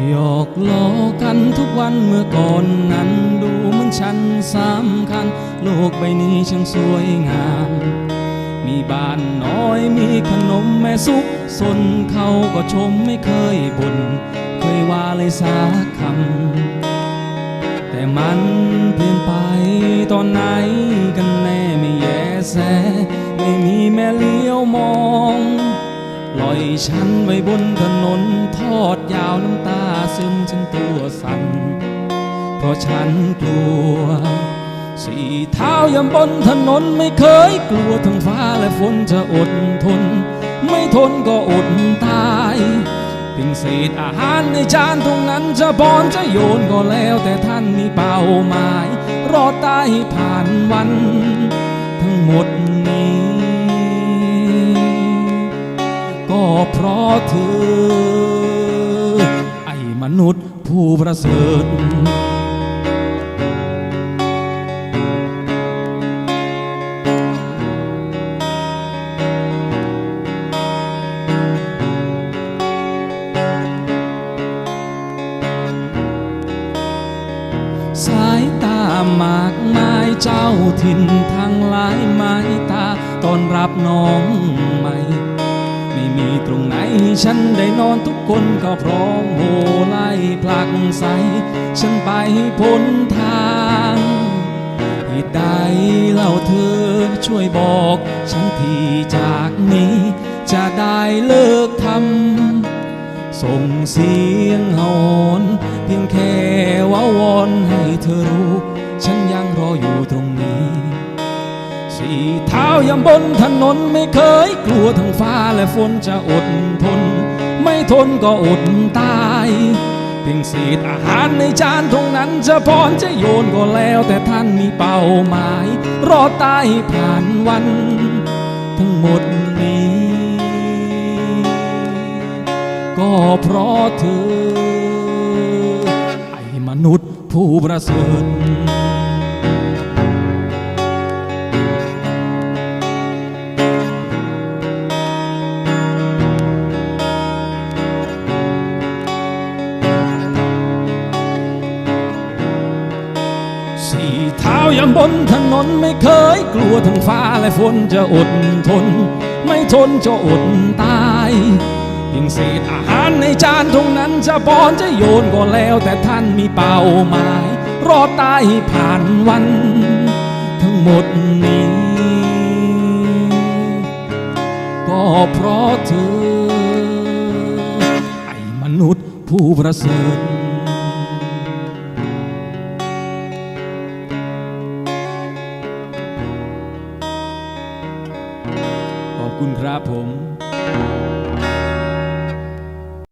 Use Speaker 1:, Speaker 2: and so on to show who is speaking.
Speaker 1: หยอกล้อกันทุกวันเมื่อก่อนนั้น ดูเหมือนฉันสำคัญ โลกใบนี้ช่างสวยงาม มีบ้านน้อยมีขนมแม่ซุกสนเขาก็ชมไม่เคยบน่นเคยว่าเลยสักคำ แต่มันเปลี่ยนไปตอนไหนกันแน่ไม่แยแส ไม่มีแม่เลี้ยวมอง ปล่อยฉันไว้บนถนน ทอดยาวน้ำตาซึมฉันตัวสั่นเพราะฉันกลัว สี่เท้ายำบนถนนไม่เคยกลัวทั้งฟ้าและฝนจะอดทน ไม่ทนก็อดตายเพียงเศษอาหารในจานตรงนั้นจะบอนจะโยนก็แล้ว แต่ท่านมีเป้าหมาย รอดตายผ่านวัน ทั้งหมด นุษย์ผู้ประเสริฐสายตามากมายเจ้าถิ่นทางหลายไม้ตาตอนรับน้องใหม่ ไม่มีตรงไหน ฉันได้นอนทุกคนก็พร้อมโหไล่ผลักใส ฉันไปพ้นทางเหตุใดเล่าเธอช่วยบอก ฉันทีจากนี้ จะได้เลิกทำส่งเสียงเห่าหอนเพียงแค่ว่าวอนให้เธอรู้ ฉันยังรออยู่ตรงนี้สี่เท้ายำบนถนนไม่เคยกลัวทั้งฟ้าและฝนจะอดทน ทนก็อดตายเพียงเศษอาหารในจานตรงนั้นจะพรจะโยนก็แล้ว แต่ท่านมีเป้าหมาย รอดตายผ่านวัน ทั้งหมดนี้ ก็เพราะเธอ ไอ้มนุษย์ผู้ประเสริฐ สี่เท้ายังบนถนนไม่เคยกลัวทั้งฟ้าและฝนจะอดทน ไม่ทนจะอดตายเพียงเศษอาหารในจานตรงนั้นจะปอนจะโยนก็แล้ว แต่ท่านมีเป้าหมาย รอดตายผ่านวัน ทั้งหมดนี้ ก็เพราะเธอ ไอ้มนุษย์ผู้ประเสริฐ คุณครับผม